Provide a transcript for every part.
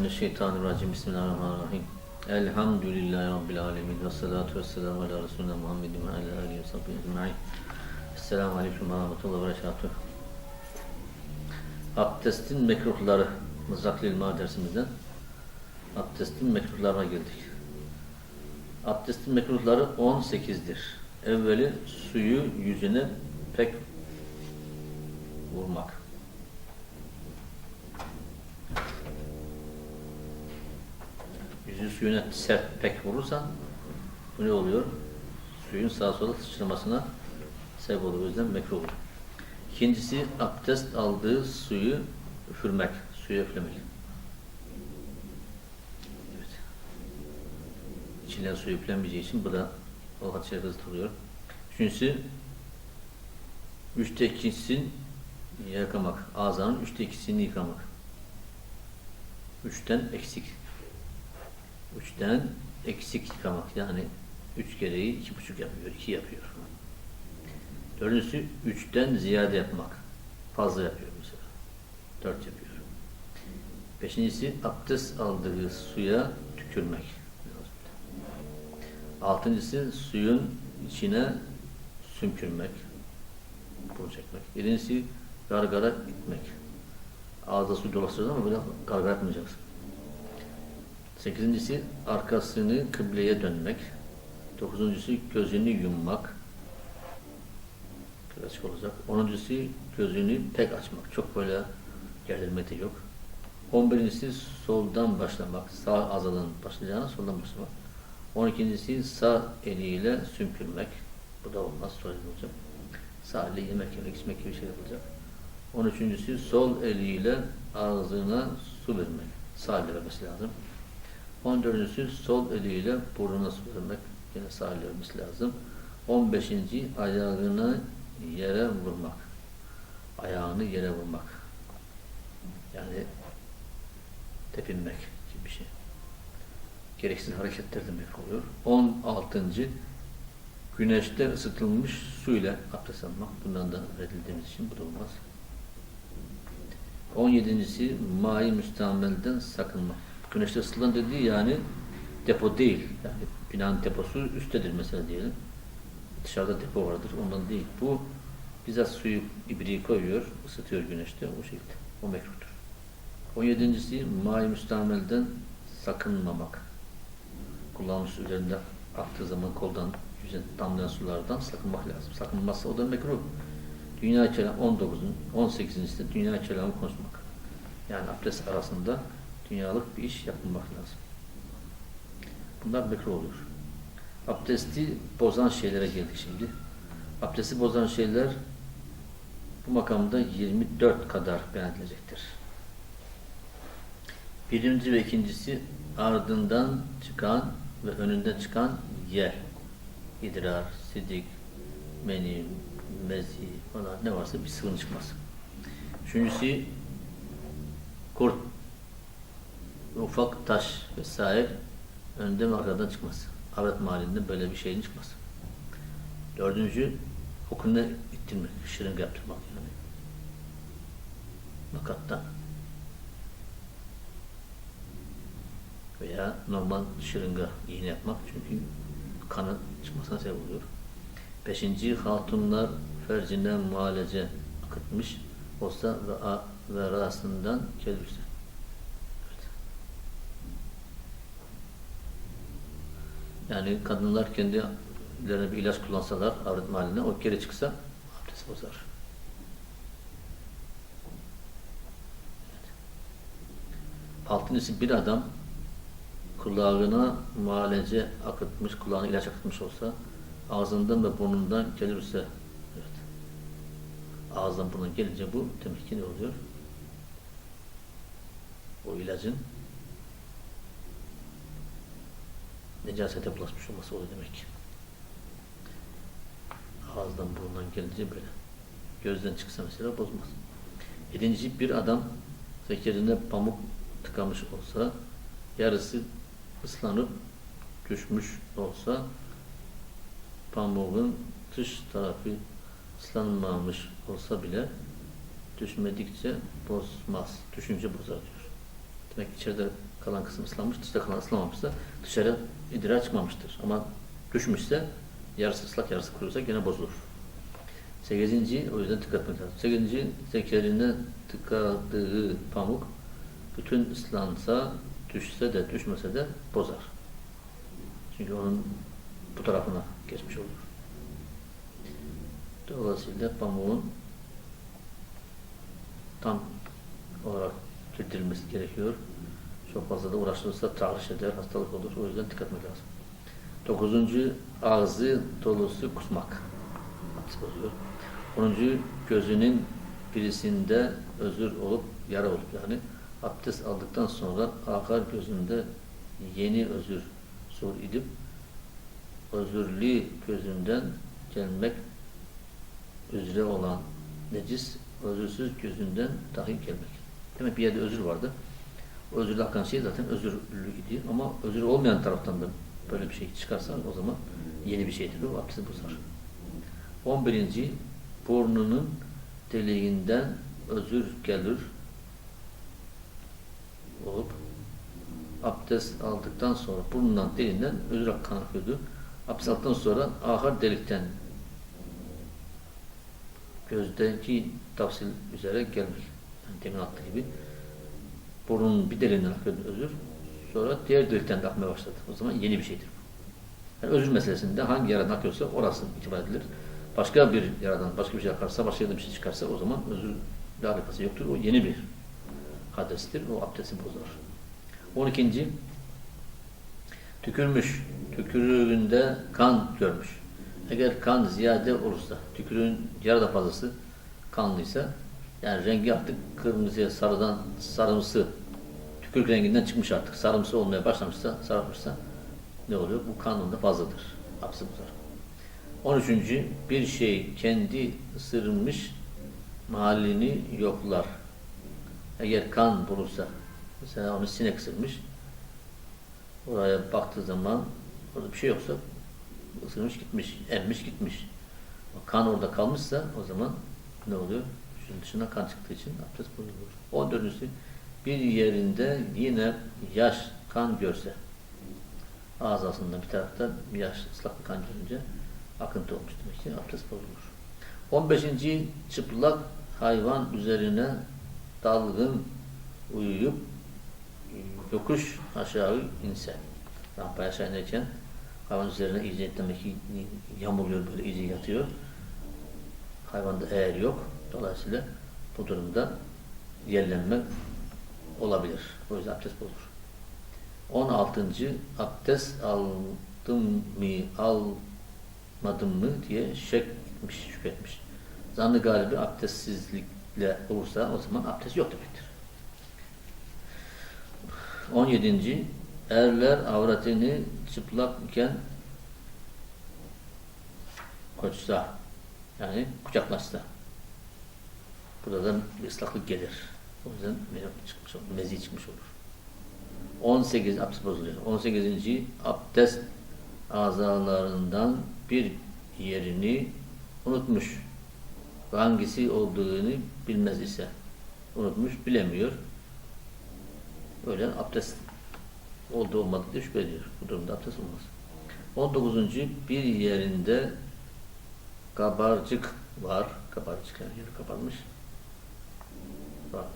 Mineşşeytanirracim. Bismillahirrahmanirrahim. Elhamdülillahi Rabbil alemin. Ve salatu ve selamu ala Resulüne Muhammedin ve ala aleyhi ve sahbihi ecma'in. Esselamu aleyküm ve rahmetullahi ve berekatuhu. Abdestin mekruhları. Mızraklı ilma dersimizden. Abdestin mekruhlarına geldik. Abdestin mekruhları 18'dir. Evveli suyu yüzüne pek vurmak. Suyuna sert pek vurursan bu ne oluyor? Suyun sağa sola sıçramasına sebep olur. O yüzden mekruh olur. İkincisi abdest aldığı suyu üfürmek, suyu üflemek. Evet. İçinden su üflenmeyeceği için bu da o hadise hızlı Üçüncüsü üçte ikisini yıkamak. Ağzının üçte ikisini yıkamak. Üçten eksik. Üçten eksik yıkamak. Yani üç gereği iki buçuk yapıyor, iki yapıyor. Dördüncüsü üçten ziyade yapmak. Fazla yapıyor mesela. Dört yapıyor. Beşincisi abdest aldığı suya tükürmek. Altıncısı suyun içine sümkürmek. Bunu çekmek. Yedincisi gargara itmek. Ağza su dolaştırır ama böyle gargara etmeyeceksin. Sekizincisi arkasını kıbleye dönmek. Dokuzuncusu gözünü yummak. Klasik olacak. Onuncusu gözünü pek açmak. Çok böyle gerdirmek de yok. On birincisi soldan başlamak. Sağ azadan başlayacağına soldan başlamak. On ikincisi sağ eliyle sümkürmek. Bu da olmaz. Sol olacak. Sağ eli yemek yemek içmek gibi şey yapılacak. On üçüncüsü sol eliyle ağzına su vermek. Sağ eli vermesi lazım. On dördüncüsü sol eliyle burnuna su vermek. Yine sağ lazım. On beşinci ayağını yere vurmak. Ayağını yere vurmak. Yani tepinmek gibi bir şey. Gereksiz hareketler demek oluyor. On altıncı güneşte ısıtılmış su ile abdest almak. Bundan da reddildiğimiz için bu da olmaz. On yedincisi mai müstamelden sakınmak. Güneşte ısıtılan dediği yani depo değil. Yani binanın deposu üsttedir mesela diyelim. Dışarıda depo vardır. Ondan değil. Bu bizzat suyu ibriği koyuyor, ısıtıyor güneşte. O şekilde. O mekruhtur. On yedincisi mai müstamelden sakınmamak. Kullanmış üzerinde aktığı zaman koldan yüzüne damlayan sulardan sakınmak lazım. Sakınmazsa o da mekruh. Dünya kelamı 19'un 18'incisi de dünya kelamı konuşmak. Yani abdest arasında dünyalık bir iş yapılmak lazım. Bunlar mekruh olur. Abdesti bozan şeylere geldik şimdi. Abdesti bozan şeyler bu makamda 24 kadar beyan edilecektir. Birinci ve ikincisi ardından çıkan ve önünden çıkan yer. İdrar, sidik, meni, mezi falan ne varsa bir sıvının çıkması. Üçüncüsü kurt, ufak taş vesaire önden arkadan çıkması. Avret mahallinde böyle bir şeyin çıkması. Dördüncü okuluna ittirmek, şırınga yaptırmak yani. Makattan. Veya normal şırınga iğne yapmak çünkü kanın çıkmasına sebep oluyor. Beşinci hatunlar fercinden muhalece akıtmış olsa ve, ve rasından gelirse. Evet. Yani kadınlar kendilerine bir ilaç kullansalar avret mahalline o geri çıksa abdest bozar. Altıncısı bir adam kulağına muhalece akıtmış, kulağına ilaç akıtmış olsa ağzından ve burnundan gelirse evet. Ağızdan burnundan gelince bu demek ki ne oluyor? O ilacın necasete bulaşmış olması oluyor demek. Ağızdan burnundan gelince böyle. Gözden çıksa mesela bozmaz. Yedinci bir adam zekerine pamuk tıkamış olsa yarısı ıslanıp düşmüş olsa pamuğun dış tarafı ıslanmamış olsa bile düşmedikçe bozmaz. Düşünce bozar diyor. Demek içeride kalan kısım ıslanmış, dışta kalan ıslanmamışsa dışarı idrar çıkmamıştır. Ama düşmüşse yarısı ıslak yarısı kuruysa gene bozulur. Sekizinci, o yüzden dikkat etmek lazım. Sekizinci, zekerine tıkadığı pamuk bütün ıslansa, düşse de düşmese de bozar. Çünkü onun bu tarafına geçmiş olur. Dolayısıyla pamuğun tam olarak tüketilmesi gerekiyor. Çok fazla da uğraşılırsa tahriş eder, hastalık olur. O yüzden dikkat etmek lazım. Dokuzuncu, ağzı dolusu kusmak. Onuncu, gözünün birisinde özür olup, yara olup yani abdest aldıktan sonra akar gözünde yeni özür sur edip özürlü gözünden gelmek üzere olan necis özürsüz gözünden dahi gelmek. Demek bir yerde özür vardı. Özürlü akan şey zaten özürlü idi ama özür olmayan taraftan da böyle bir şey çıkarsa o zaman yeni bir şeydir. O abdesti bozar. 11. Burnunun deliğinden özür gelir olup abdest aldıktan sonra burnundan deliğinden özür kan akıyordu. Abdest aldıktan sonra ahar delikten gözdeki tafsil üzere gelmek. Yani demin attığı gibi burnun bir deliğinden akıyordu özür. Sonra diğer delikten de akmaya başladı. O zaman yeni bir şeydir. Yani özür meselesinde hangi yaradan akıyorsa orası itibar edilir. Başka bir yaradan başka bir şey akarsa, başka bir şey çıkarsa o zaman özürle alakası yoktur. O yeni bir hadestir. O abdesti bozar. 12. Tükürmüş. Tükürüğünde kan görmüş. Eğer kan ziyade olursa, tükürüğün yarıda fazlası kanlıysa, yani rengi artık kırmızıya, sarıdan sarımsı, tükürük renginden çıkmış artık, sarımsı olmaya başlamışsa, sararmışsa ne oluyor? Bu kanunda fazladır. Hapsi bozar. 13. Bir şey kendi ısırmış mahallini yoklar. Eğer kan bulursa, mesela onu sinek ısırmış, oraya baktığı zaman orada bir şey yoksa ısırmış gitmiş, emmiş gitmiş. Kan orada kalmışsa o zaman ne oluyor? Şunun dışına kan çıktığı için abdest bozulur. 14. Bir yerinde yine yaş kan görse ağzasında bir tarafta yaş ıslak bir kan görünce akıntı olmuş demek ki abdest bozulur. 15. çıplak hayvan üzerine dalgın uyuyup yokuş aşağı inse. Rampaya aşağı inerken hayvan üzerine iyice demek ki yamuluyor böyle iyice yatıyor. Hayvanda eğer yok. Dolayısıyla bu durumda yerlenme olabilir. O yüzden abdest bozulur. 16. abdest aldım mı almadım mı diye şek etmiş, şüphe etmiş. Zannı galibi abdestsizlikle olursa o zaman abdest yok demektir. 17. Erler avretini çıplakken koçsa yani kucaklaşsa burada da bir ıslaklık gelir. O yüzden çıkmış olur, mezi çıkmış olur. 18 abdest bozuluyor. 18. abdest azalarından bir yerini unutmuş. Hangisi olduğunu bilmez ise unutmuş, bilemiyor. Öyle abdest oldu olmadı diye şüphe ediyor. Bu durumda abdest olmaz. 19. bir yerinde kabarcık var. Kabarcık yani yeri kabarmış. Var.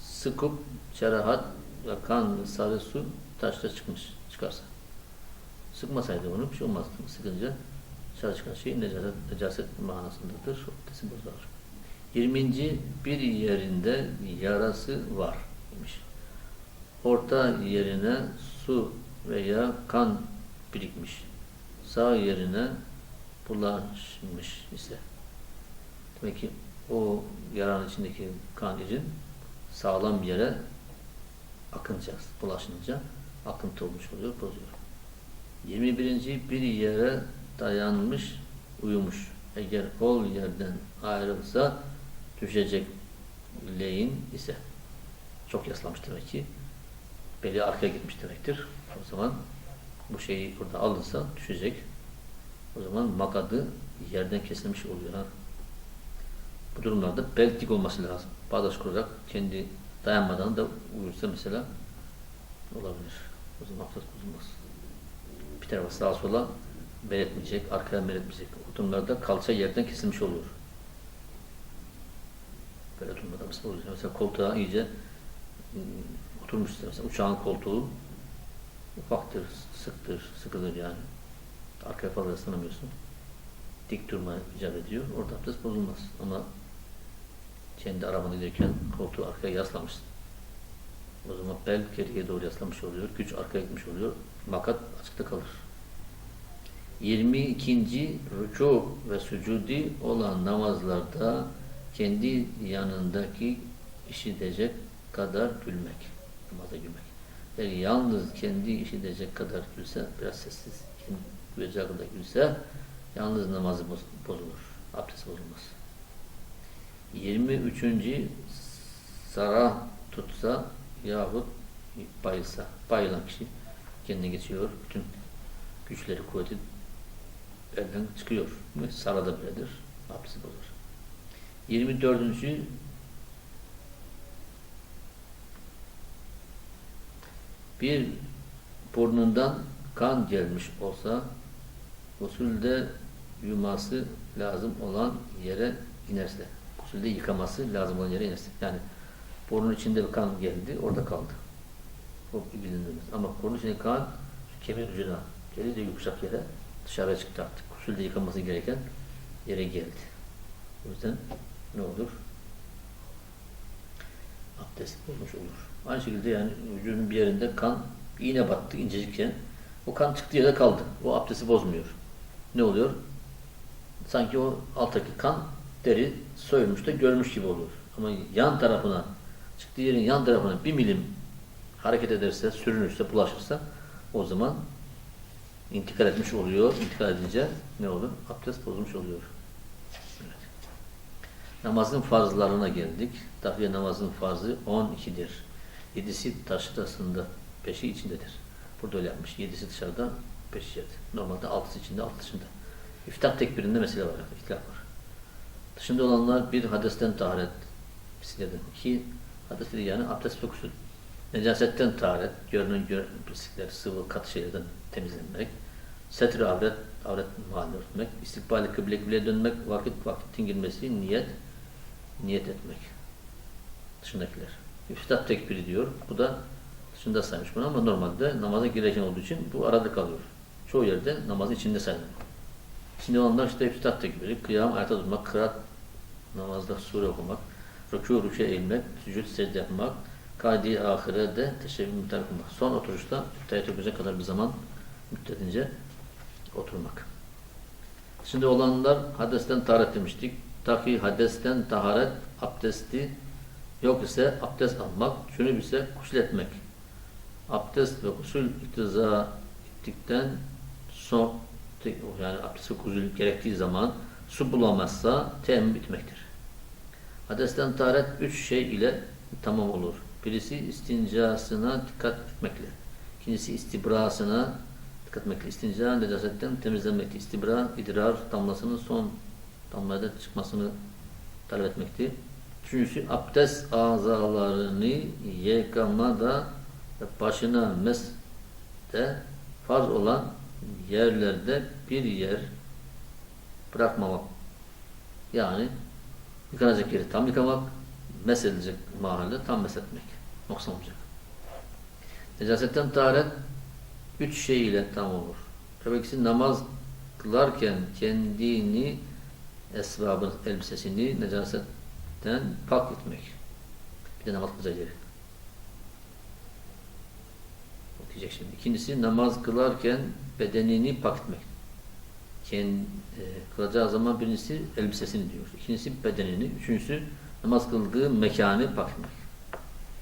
Sıkıp çerahat ve kan sarı su taşta çıkmış çıkarsa. Sıkmasaydı onu bir şey olmazdı. Sıkınca dışarı çıkan şey necaset, necaset manasındadır. Abdesti bozar. 20. bir yerinde yarası var demiş. Orta yerine su veya kan birikmiş. Sağ yerine bulaşmış ise. Demek ki o yaranın içindeki kan irin sağlam bir yere akınca, bulaşınca akıntı olmuş oluyor, bozuyor. 21. bir yere dayanmış, uyumuş. Eğer kol yerden ayrılsa düşecek leyin ise çok yaslamış demek ki beli arkaya gitmiş demektir. O zaman bu şeyi burada alınsa düşecek. O zaman makadı yerden kesilmiş oluyor. Ha? Bu durumlarda bel dik olması lazım. Bağdaş kurarak kendi dayanmadan da uyursa mesela olabilir. O zaman abdest bozulmaz. Bir tarafa sağa sola belirtmeyecek, arkaya belirtmeyecek. O durumlarda kalça yerden kesilmiş oluyor. Böyle durumlarda abdest bozuluyor. Mesela koltuğa iyice ım, oturmuşsa, mesela uçağın koltuğu ufaktır, sıktır, sıkıdır yani. Arkaya fazla ısınamıyorsun. Dik durma icap ediyor. Orada abdest bozulmaz. Ama kendi arabada giderken koltuğu arkaya yaslamışsın. O zaman bel geriye doğru yaslamış oluyor. Güç arkaya gitmiş oluyor. Makat açıkta kalır. 22. Rükû ve sücudi olan namazlarda kendi yanındaki işitecek kadar gülmek. Namaza gülmek. Eğer yalnız kendi işitecek kadar gülse, biraz sessiz, kendi kadar gülse, yalnız namazı boz- bozulur. Abdest bozulmaz. 23. Sarah tutsa yahut bayılsa. Bayılan kişi kendine geçiyor. Bütün güçleri, kuvveti elden çıkıyor. Sara da böyledir. Abdesti bozulur. 24. Bir burnundan kan gelmiş olsa usulde yuması lazım olan yere inerse, usulde yıkaması lazım olan yere inerse. Yani burnun içinde bir kan geldi, orada kaldı. O bilinmez. Ama burnun içinde kan kemik ucuna geldi de yumuşak yere dışarıya çıktı artık. Usulde yıkanması gereken yere geldi. O yüzden ne olur? Abdest olmuş olur. Aynı şekilde yani vücudun bir yerinde kan iğne battı incecikken o kan çıktığı yerde kaldı. O abdesti bozmuyor. Ne oluyor? Sanki o alttaki kan deri soyulmuş da görmüş gibi olur. Ama yan tarafına çıktığı yerin yan tarafına bir milim hareket ederse, sürünürse, bulaşırsa o zaman intikal etmiş oluyor. İntikal edince ne olur? Abdest bozulmuş oluyor. Evet. Namazın farzlarına geldik. Tahliye namazın farzı 12'dir. Yedisi taşrasında, beşi içindedir. Burada öyle yapmış. Yedisi dışarıda, beşi içeride. Normalde altısı içinde, altı dışında. İftah tekbirinde mesele var. İhtilaf var. Dışında olanlar bir hadesten taharet bisikletin. İki hades dediği yani abdest ve kusül. Necasetten taharet, görünen gör, pislikler, sıvı, katı şeylerden temizlenmek. Setre avret, avret mahalli örtmek. İstikbali kıble kıbleye dönmek, vakit vakitin girmesi, niyet, niyet etmek. Dışındakiler. İftah tekbiri diyor. Bu da dışında saymış bunu ama normalde namaza girerken olduğu için bu arada kalıyor. Çoğu yerde namazın içinde sayılır. Şimdi olanlar işte iftah tekbiri, kıyam, ayakta durmak, kıraat, namazda sure okumak, rükû rükû eğilmek, sücud secde yapmak, kadi ahire de teşebbüh müddet okumak. Son oturuşta okuza kadar bir zaman müddetince oturmak. Şimdi olanlar hadesten taharet demiştik. Taki hadesten taharet abdesti yok ise abdest almak, şunu ise gusül etmek. Abdest ve gusül iktiza ettikten son yani abdest ve gusül gerektiği zaman su bulamazsa temmüm bitmektir. Hadesten taharet üç şey ile tamam olur. Birisi istincasına dikkat etmekle. İkincisi istibrasına dikkat etmekle. İstinca necasetten temizlenmekti. İstibra, idrar damlasının son damlada çıkmasını talep etmekti. Üçüncüsü abdest azalarını yıkamada başına mes de farz olan yerlerde bir yer bırakmamak. Yani yıkanacak yeri tam yıkamak, mesedilecek mahalle tam mesetmek. Noksan olacak. Necasetten taharet üç şey ile tam olur. Öbekisi namaz kılarken kendini esvabın elbisesini necasetten pak etmek. Bir de namaz kılacak yeri. Okuyacak şimdi. İkincisi namaz kılarken bedenini pak etmek. Kendi, e, kılacağı zaman birincisi elbisesini diyor. İkincisi bedenini. Üçüncüsü namaz kıldığı mekanı.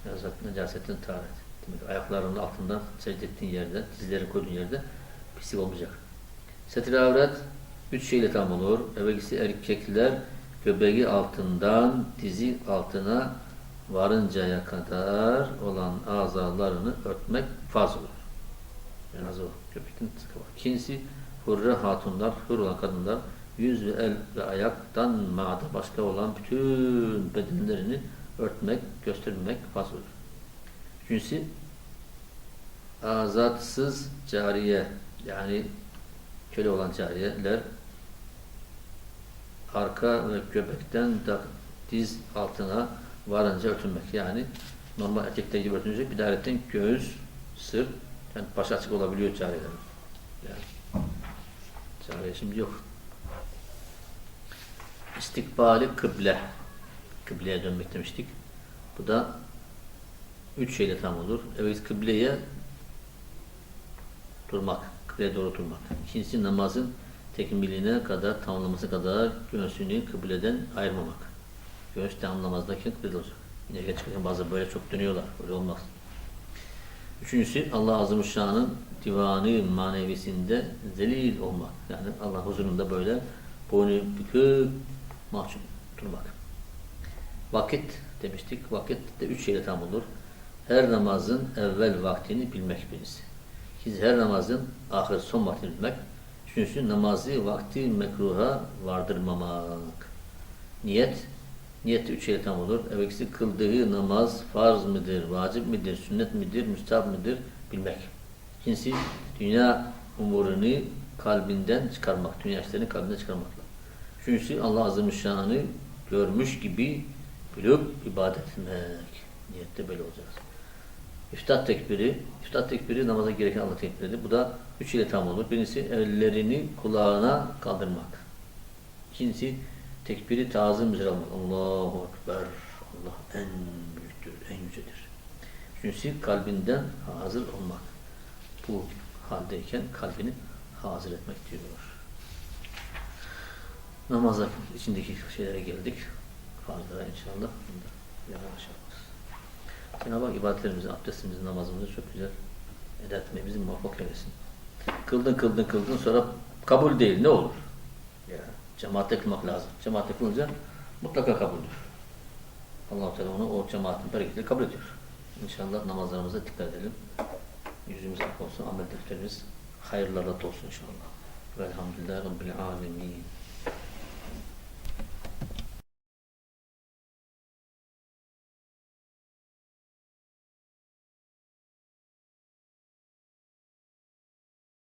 Necaset, necasetten taharet. Demek ayaklarının altından secde ettiğin yerde, dizleri koyduğun yerde pislik olmayacak. Setir avret üç şeyle tam olur. Evvelisi erkekler göbeği altından dizi altına varıncaya kadar olan azalarını örtmek farz olur. Yani az o göbekten sıkı. İkincisi hurre hatunlar, olan kadınlar yüz ve el ve ayaktan mağda başka olan bütün bedenlerini örtmek, göstermek olur. Üçüncüsü azatsız cariye yani köle olan cariyeler arka ve göbekten diz altına varınca örtünmek. Yani normal erkekler gibi örtünecek bir daireten göğüs, sırt, yani baş açık olabiliyor cariyelerin. Yani cariye şimdi yok. İstikbali kıble. Kıbleye dönmek demiştik. Bu da üç şeyle tam olur. Evet kıbleye durmak, kıbleye doğru durmak. İkincisi namazın tekmiline kadar, tamamlaması kadar göğsünü kıbleden ayırmamak. Göğüs tamamlamazdaki kıble olacak. Yine çıkarken bazı böyle çok dönüyorlar. Böyle olmaz. Üçüncüsü Allah Azimuşşan'ın divanı manevisinde zelil olmak. Yani Allah huzurunda böyle boynu bükük mahcup durmak. Vakit demiştik. Vakit de üç şeyle tam olur. Her namazın evvel vaktini bilmek birisi. İkincisi her namazın ahir son vaktini bilmek. Üçüncüsü namazı vakti mekruha vardırmamak. Niyet. Niyet üç şeyle tam olur. Evvelsi kıldığı namaz farz mıdır, vacip midir, sünnet midir, müstahap midir bilmek. İkincisi dünya umurunu kalbinden çıkarmak. Dünya işlerini kalbinden çıkarmakla. Üçüncüsü Allah Azze ve Şan'ı görmüş gibi bilip ibadet etmek. Niyette böyle olacağız. İftat tekbiri, iftat tekbiri namaza gereken Allah tekbiridir. Bu da üç ile tam olur. Birincisi ellerini kulağına kaldırmak. İkincisi tekbiri tazim üzere almak. Allahu Ekber. Allah en büyüktür, en yücedir. Üçüncüsü kalbinden hazır olmak. Bu haldeyken kalbini hazır etmek diyor. Namaza içindeki şeylere geldik. Farzlara inşallah. Bunda yavaş yavaş. Cenab-ı ibadetlerimizi, abdestimizi, namazımızı çok güzel eda etmeyi bizi muvaffak eylesin. Kıldın kıldın kıldın sonra kabul değil ne olur? Ya, cemaatle kılmak lazım. Cemaatle kılınca mutlaka kabuldür. allah Teala onu o cemaatin bereketiyle kabul ediyor. İnşallah namazlarımıza dikkat edelim. Yüzümüz ak olsun, amel defterimiz hayırlarla dolsun inşallah. Velhamdülillah Rabbil Alemin.